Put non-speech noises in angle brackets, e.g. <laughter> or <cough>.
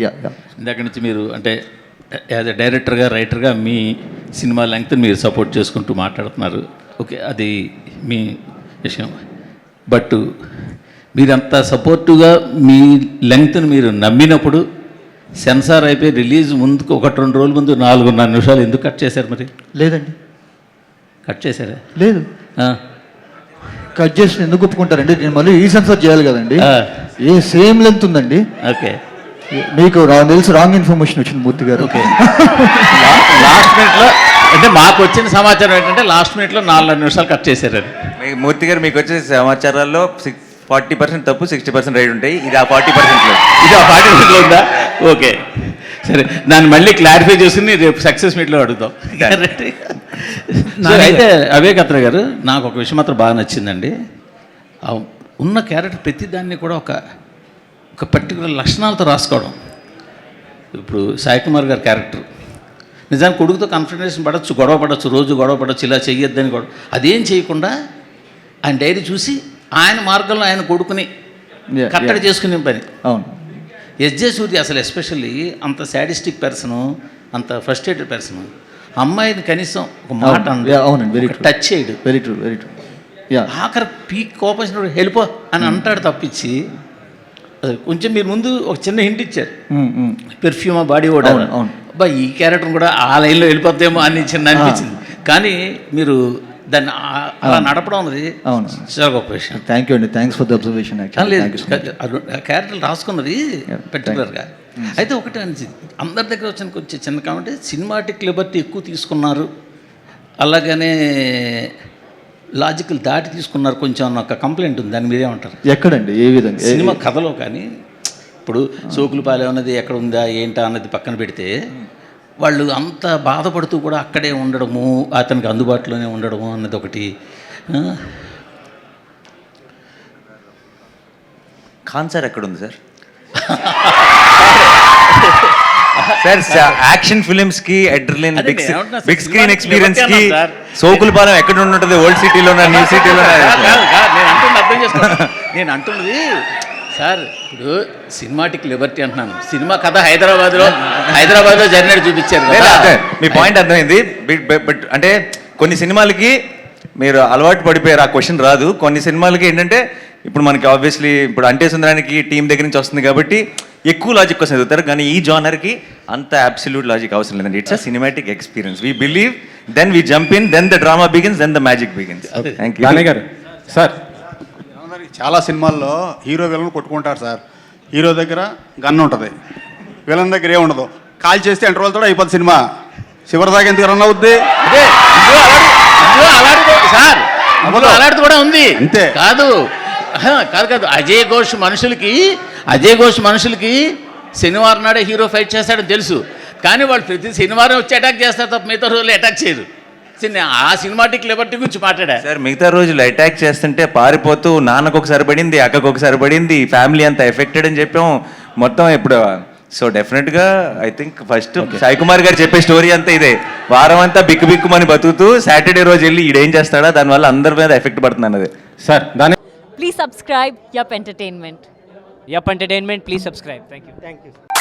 Yeah yeah ఇందాక నుంచి మీరు అంటే యాజ్ ఎ డైరెక్టర్గా రైటర్గా మీ సినిమా లెంగ్త్ని మీరు సపోర్ట్ చేసుకుంటూ మాట్లాడుతున్నారు. ఓకే అది మీ విషయం. బట్ మీరంత సపోర్టుగా మీ లెంగ్త్ని మీరు నమ్మినప్పుడు సెన్సార్ అయిపోయి రిలీజ్ ముందుకు ఒకటి రెండు రోజుల ముందు నాలుగున్నర నిమిషాలు ఎందుకు కట్ చేశారు మరి? లేదండి. కట్ చేశారా? లేదు. ఆ, కట్ చేసి ఎందుకు ఒప్పుకుంటారండి? నేను మళ్ళీ ఈ సెన్సర్ చేయాలి కదండి. ఆ, ఏ సేమ్ లెంత్ ఉందండి. ఓకే మీకు నాకు తెలిసి రాంగ్ ఇన్ఫర్మేషన్ వచ్చింది మూర్తి గారు. ఓకే. లాస్ట్ మినిట్లో అంటే మాకు వచ్చిన సమాచారం ఏంటంటే లాస్ట్ మినిట్లో నాలుగు నిమిషాలు కట్ చేశారని మీ మూర్తి గారు మీకు వచ్చే సమాచారాల్లో సిక్స్ ఫార్టీ పర్సెంట్ తప్పు సిక్స్టీ పర్సెంట్ రైట్ ఉంటాయి. ఇది ఆ ఫార్టీ పర్సెంట్ ఇది ఆ పార్టీ మీట్లో ఉందా? ఓకే. సరే దాన్ని మళ్ళీ క్లారిఫై చేసుకుని రేపు సక్సెస్ మీట్లో అడుగుతాం సరే అయితే అవే కత్ర గారు నాకు ఒక విషయం మాత్రం బాగా నచ్చిందండి. ఉన్న క్యారెక్టర్ ప్రతి దాన్ని కూడా ఒక ఒక పర్టికులర్ లక్షణాలతో రాసుకోవడం. ఇప్పుడు సాయి కుమార్ గారి క్యారెక్టర్ నిజానికి కొడుకుతో కన్ఫర్మేషన్ పడవచ్చు గొడవ పడవచ్చు రోజు గొడవ పడవచ్చు ఇలా చెయ్యొద్దని గొడవ. అదేం చేయకుండా ఆయన డైరీ చూసి ఆయన మార్గంలో ఆయన కొడుకుని కట్టడి. చేసుకునే పని. అవును. ఎస్జే సూర్య అసలు ఎస్పెషల్లీ అంత సాడిస్టిక్ పర్సన్ అంత ఫ్రస్ట్రేటెడ్ పర్సన్ అమ్మాయిని కనీసం ఒక మాట అవునండి, true. టచ్ చేయడు. వెరీ ట్రూ వెరీ ట్రూ ఆఖరి పీక్ కోపం వెళ్ళిపో అని అంటాడు తప్పించి కొంచెం మీరు ముందు ఒక చిన్న హింట్ ఇచ్చారు. పెర్ఫ్యూమ్ బాడీ ఓడ. అబ్బా ఈ క్యారెక్టర్ కూడా ఆ లైన్లో వెళ్ళిపోద్దేమో అని చిన్న అనిపించింది. కానీ మీరు దాన్ని అలా నడపడం అనేది అవును. చాలా గొప్ప విషయం. థ్యాంక్ యూ అండి. Thanks for the observation character రాసుకున్నది పర్టికులర్గా అయితే ఒకటే అనిచింది అందరి దగ్గర వచ్చిన కొంచెం చిన్న కాబట్టి సినిమాటిక్ లిబర్టీ ఎక్కువ తీసుకున్నారు. అలాగనే లాజికల్ దాటి తీసుకున్నారు కొంచెం అన్న ఒక కంప్లైంట్ ఉంది. దాని మీరేమంటారు? ఎక్కడండి? ఏ విధంగా? సినిమా కథలో కానీ ఇప్పుడు సోకులు పాలే ఉన్నది ఎక్కడ ఉందా ఏంటా అన్నది పక్కన పెడితే వాళ్ళు అంత బాధపడుతూ కూడా అక్కడే ఉండడము అతనికి అందుబాటులోనే ఉండడము అన్నది ఒకటి. ఆ, కాన్సర్ ఎక్కడ ఉంది సార్? <laughs> సార్ యాక్షన్ ఫిలిమ్స్కి అడ్రిలిన్ బిగ్ బిగ్ స్క్రీన్ ఎక్స్పీరియన్స్కి సార్. సోకులపాలెం ఎక్కడ ఉంటుంది ఓల్డ్ సిటీలో న్యూ సిటీలో నేను అంటున్నది అర్థం చేసుకోండి. <laughs> నేను అంటున్నది సార్ ఇప్పుడు సినిమాటిక్ లిబర్టీ అంటున్నాను. సినిమా కథ హైదరాబాద్లో హైదరాబాద్లో జరిగినట్టు చూపించారు మీ పాయింట్ అర్థమైంది. బట్ అంటే కొన్ని సినిమాలకి మీరు అలవాటు పడిపోయారు ఆ క్వశ్చన్ రాదు. కొన్ని సినిమాలకి ఏంటంటే ఇప్పుడు మనకి ఆబ్వియస్లీ ఇప్పుడు అంటే సుందరానికి టీం దగ్గర నుంచి వస్తుంది కాబట్టి ఎక్కువ లాజిక్ కోసం చదువుతారు కానీ ఈ జానర్కి అంత అబ్సల్యూట్ లాజిక్ అవసరం లేదండి. It's uh cinematic experience we believe then we jump in then the drama begins then the magic begins thank you గారు సార్ చాలా సినిమాల్లో హీరో విలన్ కొట్టుకుంటారు సార్. హీరో దగ్గర గన్ ఉంటుంది. విలన్ దగ్గర ఏముండదు కాల్ చేస్తే ఇంటర్వల్ కూడా అయిపోతుంది సినిమా. చివరి దాకా ఎందుకు రన్ అవుద్ది? అదే ఇందులో అలాంటి- కూడా- సార్ ఉంది. అంతే. కాదు. కాదు కాదు. అజయ్ ఘోష్ మనుషులకి అజయ్ ఘోష్ మనుషులకి శనివారం నాడే హీరో ఫైట్ చేస్తాడని తెలుసు. కానీ వాళ్ళు ప్రతి శనివారం వచ్చి అటాక్ చేస్తారు తప్ప మిగతా రోజులు అటాక్ చేయరు. సరే, ఆ సినిమాటిక్ లిబర్టీ గురించి మాట్లాడా? సార్ మిగతా రోజులు అటాక్ చేస్తుంటే పారిపోతూ నాన్నకు ఒకసారి పడింది అక్కకు ఒకసారి పడింది ఫ్యామిలీ అంతా ఎఫెక్టెడ్ అని చెప్పాం మొత్తం ఇప్పుడు సో డెఫినెట్గా I think first Sai Kumar గారు చెప్పే స్టోరీ అంతా ఇదే వారం అంతా బిక్కు బిక్కుమని బతుకుతూ సాటర్డే రోజు వెళ్ళి ఈడేం చేస్తాడా దానివల్ల అందరి మీద ఎఫెక్ట్ పడుతుంది అన్నది సార్ దాని Please subscribe Yup Entertainment. Yup Entertainment, please subscribe. Thank you. Thank you.